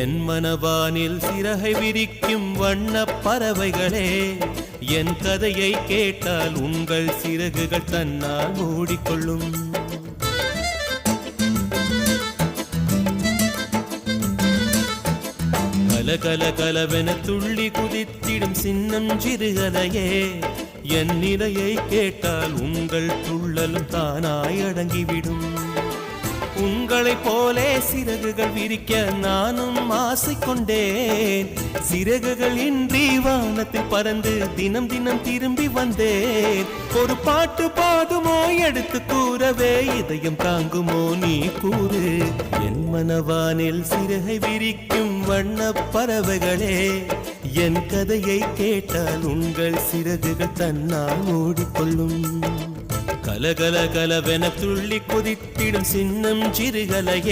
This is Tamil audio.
என் மனவானில் சிறகை விரிக்கும் வண்ண பறவைகளே என் கதையை கேட்டால் உங்கள் சிறகுகள் தன்னால் மூடிக்கொள்ளும். கல கல கலவென துள்ளி குதித்திடும் சின்னம் சிறுகதையே என் நிலையை கேட்டால் உங்கள் துள்ளலும் தானாய் அடங்கிவிடும். உங்களைப் போலே சிறகுகள் விரிக்க நானும் ஆசை கொண்டேன் சிறகுகள் இன்றி வானத்தில் பறந்து தினம் தினம் திரும்பி வந்தேன். ஒரு பாட்டு பாடுமோ எடுத்து கூறவே இதயம் தாங்குமோ நீ கூறு. என் மனவானில் சிறகை விரிக்கும் வண்ண பறவைகளே என் கதையை கேட்டால் உங்கள் சிறகுகள் தன்னால் ஓடிக்கொள்ளும். கலகல கலவென துள்ளி குதித்திடும் சின்னம் சிறுகலையே.